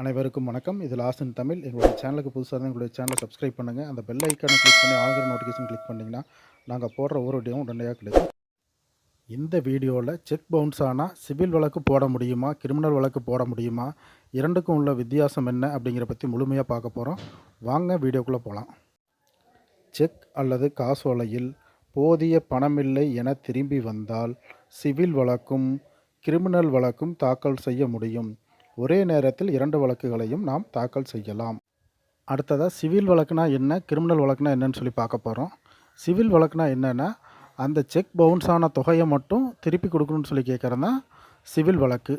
அனைவருக்கும் வணக்கம். இது லாஸ்ட் இன் தமிழ் எங்களுடைய சேனலுக்கு புதுசாக தான் எங்களுடைய சேனலை சப்ஸ்கிரைப் பண்ணுங்கள் அந்த பெல் ஐக்கானை கிளிக் பண்ணி ஆளுங்கிற நோட்டிஃபிகேஷன் கிளிக் பண்ணிங்கன்னா நாங்கள் போடுற ஒவ்வொரு வீடியோவும் உடனடியாக கிடைக்கும். இந்த வீடியோவில் செக் பவுன்ஸ் ஆனால் சிவில் வழக்கு போட முடியுமா? கிரிமினல் வழக்கு போட முடியுமா? இரண்டுக்கும் உள்ள வித்தியாசம் என்ன அப்படிங்கிற பற்றி முழுமையாக பார்க்க போகிறோம் வாங்க வீடியோக்குள்ளே போகலாம் செக் அல்லது காசோலையில் போதிய பணமில்லை என திரும்பி வந்தால் சிவில் வழக்கும் கிரிமினல் வழக்கும் தாக்கல் செய்ய முடியும். ஒரே நேரத்தில் இரண்டு வழக்குகளையும் நாம் தாக்கல் செய்யலாம். அடுத்ததாக சிவில் வழக்குனா என்ன கிரிமினல் வழக்குனா என்னன்னு சொல்லி பார்க்க போகிறோம் சிவில் வழக்குனா என்னென்னா அந்த செக் பவுன்ஸ் ஆன தொகையை மட்டும் திருப்பி கொடுக்கணும்னு சொல்லி கேட்குறது தான் சிவில் வழக்கு.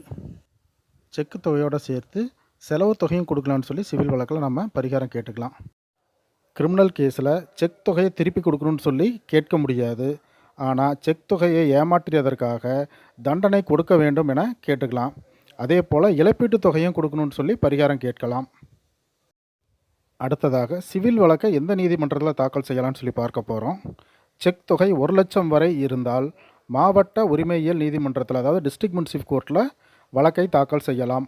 செக்கு தொகையோடு சேர்த்து செலவு தொகையும் கொடுக்கலான்னு சொல்லி சிவில் வழக்கில் நம்ம பரிகாரம் கேட்டுக்கலாம். கிரிமினல் கேஸில் செக் தொகையை திருப்பி கொடுக்கணும்னு சொல்லி கேட்க முடியாது. ஆனால் செக் தொகையை ஏமாற்றியதற்காக தண்டனை கொடுக்க வேண்டும் என கேட்டுக்கலாம். அதே போல் இழப்பீட்டுத் தொகையும் கொடுக்கணும்னு சொல்லி பரிகாரம் கேட்கலாம். அடுத்ததாக சிவில் வழக்கை எந்த நீதிமன்றத்தில் தாக்கல் செய்யலாம்னு சொல்லி பார்க்க போகிறோம் செக் தொகை ஒரு லட்சம் வரை இருந்தால் மாவட்ட உரிமையியல் நீதிமன்றத்தில் அதாவது டிஸ்ட்ரிக்ட் முன்சிப் கோர்ட்டில் வழக்கை தாக்கல் செய்யலாம்.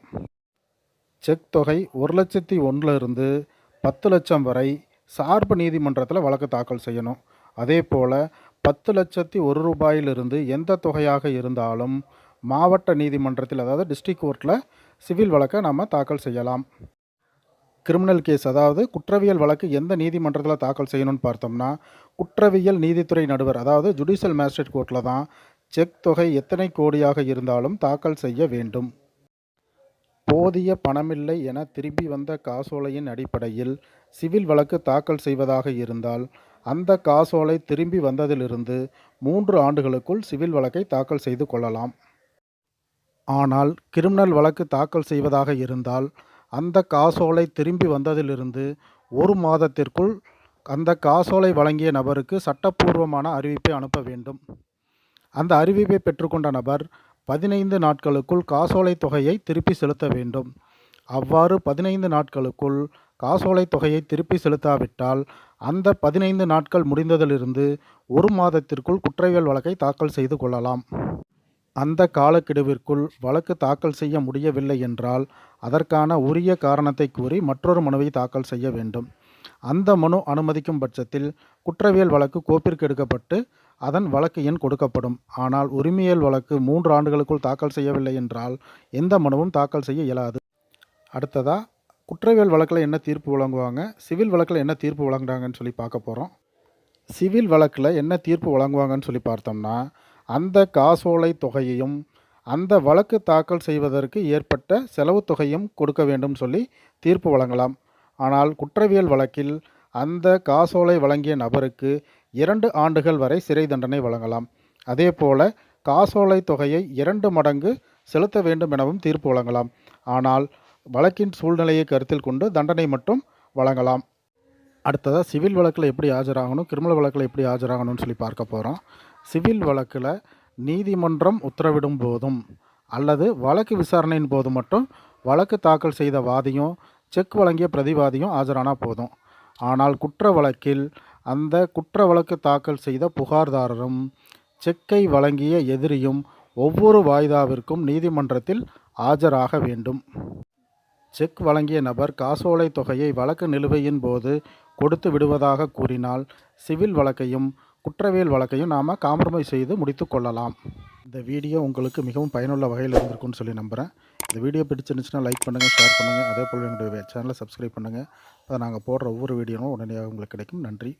செக் தொகை ஒரு லட்சத்தி ஒன்றிலிருந்து பத்து லட்சம் வரை சார்பு நீதிமன்றத்தில் வழக்கு தாக்கல் செய்யணும். அதே போல் பத்து லட்சத்தி ஒரு ரூபாயிலிருந்து எந்த தொகையாக இருந்தாலும் மாவட்ட நீதிமன்றத்தில் அதாவது டிஸ்ட்ரிக் கோர்ட்டில் சிவில் வழக்கை நம்ம தாக்கல் செய்யலாம். கிரிமினல் கேஸ் அதாவது குற்றவியல் வழக்கு எந்த நீதிமன்றத்தில் தாக்கல் செய்யணும்னு பார்த்தோம்னா குற்றவியல் நீதித்துறை நடுவர் அதாவது ஜுடிஷியல் மேஜிஸ்ட்ரேட் கோர்ட்டில் தான் செக் தொகை எத்தனை கோடியாக இருந்தாலும் தாக்கல் செய்ய வேண்டும். போதிய பணமில்லை என திரும்பி வந்த காசோலையின் அடிப்படையில் சிவில் வழக்கு தாக்கல் செய்வதாக இருந்தால் அந்த காசோலை திரும்பி வந்ததிலிருந்து மூன்று ஆண்டுகளுக்குள் சிவில் வழக்கை தாக்கல் செய்து கொள்ளலாம். ஆனால் கிரிமினல் வழக்கு தாக்கல் செய்வதாக இருந்தால் அந்த காசோலை திரும்பி வந்ததிலிருந்து ஒரு மாதத்திற்குள் அந்த காசோலை வழங்கிய நபருக்கு சட்டப்பூர்வமான அறிவிப்பை அனுப்ப வேண்டும். அந்த அறிவிப்பை பெற்றுக்கொண்ட நபர் பதினைந்து நாட்களுக்குள் காசோலை தொகையை திருப்பி செலுத்த வேண்டும். அவ்வாறு பதினைந்து நாட்களுக்குள் காசோலை தொகையை திருப்பி செலுத்தாவிட்டால் அந்த பதினைந்து நாட்கள் முடிந்ததிலிருந்து ஒரு மாதத்திற்குள் குற்றவியல் வழக்கை தாக்கல் செய்து கொள்ளலாம். அந்த காலக்கெடுவிற்குள் வழக்கு தாக்கல் செய்ய முடியவில்லை என்றால் அதற்கான உரிய காரணத்தை கூறி மற்றொரு மனுவை தாக்கல் செய்ய வேண்டும். அந்த மனு அனுமதிக்கும் பட்சத்தில் குற்றவியல் வழக்கு கோப்பிற்கு எடுக்கப்பட்டு அதன் வழக்கு எண் கொடுக்கப்படும். ஆனால் உரிமையல் வழக்கு மூன்று ஆண்டுகளுக்குள் தாக்கல் செய்யவில்லை என்றால் எந்த மனுவும் தாக்கல் செய்ய இயலாது. அடுத்ததாக குற்றவியல் வழக்கில் என்ன தீர்ப்பு வழங்குவாங்க? சிவில் வழக்கில் என்ன தீர்ப்பு வழங்குறாங்கன்னு சொல்லி பார்க்க போகிறோம் சிவில் வழக்கில் என்ன தீர்ப்பு வழங்குவாங்கன்னு சொல்லி பார்த்தோம்னா அந்த காசோலை தொகையையும் அந்த வழக்கு தாக்கல் செய்வதற்கு ஏற்பட்ட செலவு தொகையும் கொடுக்க வேண்டும் சொல்லி தீர்ப்பு வழங்கலாம். ஆனால் குற்றவியல் வழக்கில் அந்த காசோலை வழங்கிய நபருக்கு இரண்டு ஆண்டுகள் வரை சிறை தண்டனை வழங்கலாம். அதே போல காசோலை தொகையை இரண்டு மடங்கு செலுத்த வேண்டும் எனவும் தீர்ப்பு வழங்கலாம். ஆனால் வழக்கின் சூழ்நிலையை கருத்தில் கொண்டு தண்டனை மட்டும் வழங்கலாம். அடுத்ததாக சிவில் வழக்கில் எப்படி ஆஜராகணும் கிரிமினல் வழக்கில் எப்படி ஆஜராகணும்னு சொல்லி பார்க்க போகிறோம் சிவில் வழக்கில் நீதிமன்றம் உத்தரவிடும் போதும் அல்லது வழக்கு விசாரணையின் போது மட்டும் வழக்கு தாக்கல் செய்த வாதியும் செக் வழங்கிய பிரதிவாதியும் ஆஜரானா போதும். ஆனால் குற்ற வழக்கில் அந்த குற்ற வழக்கு தாக்கல் செய்த புகார்தாரரும் செக்கை வழங்கிய எதிரியும் ஒவ்வொரு வாய்தாவிற்கும் நீதிமன்றத்தில் ஆஜராக வேண்டும். செக் வழங்கிய நபர் காசோலை தொகையை வழக்கு நிலுவையின் போது கொடுத்து விடுவதாக கூறினால் சிவில் வழக்கையும் குற்றவியல் வழக்கையும் நாம் காம்ப்ரமைஸ் செய்து முடித்து கொள்ளலாம். இந்த வீடியோ உங்களுக்கு மிகவும் பயனுள்ள வகையில் இருந்திருக்கும்னு சொல்லி நம்புகிறேன் இந்த வீடியோ பிடிச்சிருந்துச்சுன்னா லைக் பண்ணுங்கள் ஷேர் பண்ணுங்கள் அதே போல் எங்களுடைய சேனலை சப்ஸ்கிரைப் பண்ணுங்கள் அதை நாங்கள் போடுற ஒவ்வொரு வீடியோவும் உடனடியாக உங்களுக்கு கிடைக்கும். நன்றி.